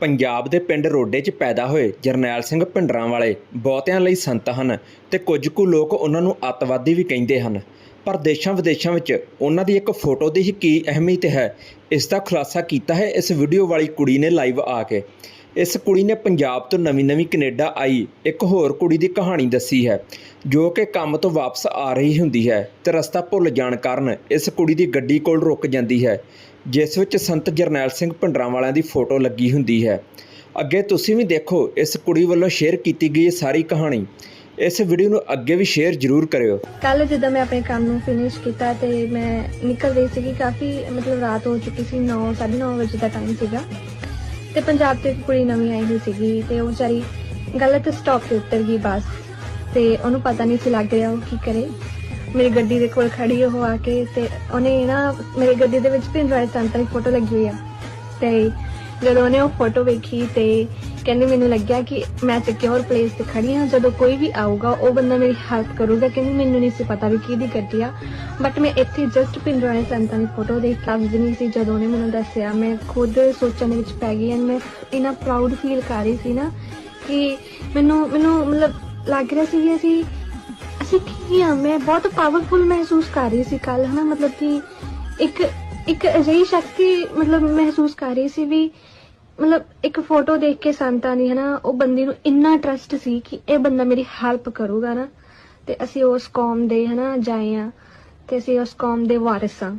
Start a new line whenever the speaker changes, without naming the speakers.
ਪੰਜਾਬ ਦੇ ਪਿੰਡ ਰੋਡੇ 'ਚ ਪੈਦਾ ਹੋਏ ਜਰਨੈਲ ਸਿੰਘ ਭਿੰਡਰਾਂ ਵਾਲੇ ਬਹੁਤਿਆਂ ਲਈ ਸੰਤ ਹਨ ਤੇ ਕੁਝ ਕੁ ਲੋਕ ਉਹਨਾਂ ਨੂੰ ਅੱਤਵਾਦੀ ਵੀ ਕਹਿੰਦੇ ਹਨ। ਪਰ ਦੇਸ਼ਾਂ ਵਿਦੇਸ਼ਾਂ ਵਿੱਚ ਉਹਨਾਂ ਦੀ ਇੱਕ ਫੋਟੋ ਦੀ ਹੀ ਕੀ ਅਹਿਮੀਅਤ ਹੈ, ਇਸ ਦਾ ਖੁਲਾਸਾ ਕੀਤਾ ਹੈ ਇਸ ਵੀਡੀਓ ਵਾਲੀ ਕੁੜੀ ਨੇ ਲਾਈਵ ਆ ਕੇ। ਇਸ ਕੁੜੀ ਨੇ ਪੰਜਾਬ ਤੋਂ ਨਵੀਂ-ਨਵੀਂ ਕੈਨੇਡਾ ਆਈ। ਇੱਕ ਹੋਰ ਕੁੜੀ ਦੀ ਕਹਾਣੀ ਦੱਸੀ ਹੈ, ਜੋ ਕਿ ਕੰਮ ਤੋਂ ਵਾਪਸ ਆ ਰਹੀ ਹੁੰਦੀ ਹੈ ਤੇ ਰਸਤਾ ਭੁੱਲ ਜਾਣ ਕਾਰਨ ਇਸ ਕੁੜੀ ਦੀ ਗੱਡੀ ਕੋਲ ਰੁਕ ਜਾਂਦੀ ਹੈ, ਜਿਸ ਵਿੱਚ ਸੰਤ ਜਰਨੈਲ ਸਿੰਘ ਭਿੰਡਰਾਂ ਵਾਲਿਆਂ ਦੀ ਫੋਟੋ ਲੱਗੀ ਹੁੰਦੀ ਹੈ। ਅੱਗੇ ਤੁਸੀਂ ਵੀ ਦੇਖੋ, ਇਸ ਕੁੜੀ ਵੱਲੋਂ ਸ਼ੇਅਰ ਕੀਤੀ ਗਈ ਇਹ ਸਾਰੀ ਕਹਾਣੀ। ਇਸ ਵੀਡੀਓ ਨੂੰ ਅੱਗੇ ਵੀ ਸ਼ੇਅਰ ਜ਼ਰੂਰ ਕਰਿਓ।
ਕੱਲ ਜਦੋਂ ਮੈਂ ਆਪਣੇ ਕੰਮ ਨੂੰ ਫਿਨਿਸ਼ ਕੀਤਾ ਤੇ ਮੈਂ ਨਿਕਲ ਰਹੀ ਸੀਗੀ, ਕਾਫੀ ਮਤਲਬ ਰਾਤ ਹੋ ਚੁੱਕੀ ਸੀ 9 9:30 ਵਜੇ ਦਾ ਟਾਈਮ ਸੀਗਾ। ਤੇ ਪੰਜਾਬ ਤੋਂ ਇੱਕ ਕੁੜੀ ਨਵੀਂ ਆਈ ਹੋਈ ਸੀਗੀ ਤੇ ਉਹ ਵਿਚਾਰੀ ਗਲਤ ਸਟਾਪ ਤੇ ਉਤਰ ਗਈ ਬੱਸ। ਤੇ ਉਹਨੂੰ ਪਤਾ ਨਹੀਂ ਸੀ ਲੱਗ ਰਿਹਾ ਉਹ ਕੀ ਕਰੇ। ਮੇਰੀ ਗੱਡੀ ਦੇ ਕੋਲ ਖੜੀ ਉਹ ਆ ਕੇ ਤੇ ਉਹਨੇ ਨਾ ਮੇਰੀ ਗੱਡੀ ਦੇ ਵਿੱਚ ਪਿੰਡ ਵਾਲੇ ਸੰਤਾਂ ਦੀ ਫੋਟੋ ਲੱਗੀ ਹੋਈ ਆ। ਤੇ ਜਦੋਂ ਉਹਨੇ ਉਹ ਫੋਟੋ ਵੇਖੀ ਤੇ ਕਹਿੰਦੀ ਮੈਨੂੰ ਲੱਗਿਆ ਕਿ ਮੈਂ ਸਿਕਿਉਰ ਪਲੇਸ ਤੇ ਖੜੀ ਹਾਂ। ਜਦੋਂ ਕੋਈ ਵੀ ਆਊਗਾ, ਉਹ ਬੰਦਾ ਮੇਰੀ ਹੈਲਪ ਕਰੂਗਾ। ਕਹਿੰਦੀ ਮੈਨੂੰ ਨਹੀਂ ਸੀ ਪਤਾ ਵੀ ਕਿਹਦੀ ਗੱਡੀ ਆ। ਬਟ ਮੈਂ ਇੱਥੇ ਜਸਟ ਪਿੰਡ ਸੰਤਾਂ ਦੀ ਫੋਟੋ ਦੇਖ। ਕੇ ਲਫ਼ਜ਼ ਨਹੀਂ ਸੀ, ਜਦੋਂ ਉਹਨੇ ਮੈਨੂੰ ਦੱਸਿਆ, ਮੈਂ ਖੁਦ ਸੋਚਣ ਦੇ ਵਿੱਚ ਪੈ ਗਈ ਐਂਡ ਮੈਂ ਇਨਾ ਪ੍ਰਾਊਡ ਫੀਲ ਕਰ ਰਹੀ ਸੀ ਨਾ ਕਿ ਮੈਨੂੰ ਮੈਨੂੰ ਮਤਲਬ ਲੱਗ ਰਿਹਾ ਸੀ ਕਿ ਅਸੀਂ ਅਸੀਂ ਕੀ ਆ ਮੈਂ ਬਹੁਤ ਪਾਵਰਫੁਲ ਮਹਿਸੂਸ ਕਰ ਰਹੀ ਸੀ ਕੱਲ ਹਨਾ? ਮਤਲਬ ਕਿ ਇੱਕ ਇੱਕ ਅਜਿਹੀ ਸ਼ਕਤੀ ਮਤਲਬ ਮਹਿਸੂਸ ਕਰ ਰਹੀ ਸੀ ਵੀ ਮਤਲਬ ਇੱਕ ਫੋਟੋ ਦੇਖ ਕੇ ਸੰਤਾਂ ਦੀ ਹਨਾ, ਉਹ ਬੰਦੇ ਨੂੰ ਇੰਨਾ ਟਰਸਟ ਸੀ ਕਿ ਇਹ ਬੰਦਾ ਮੇਰੀ ਹੈਲਪ ਕਰੂਗਾ ਨਾ, ਤੇ ਅਸੀਂ ਉਸ ਕੌਮ ਦੇ ਹਨਾ ਜਾਏ ਆ ਤੇ ਅਸੀਂ ਉਸ ਕੌਮ ਦੇ ਵਾਰਿਸ ਆ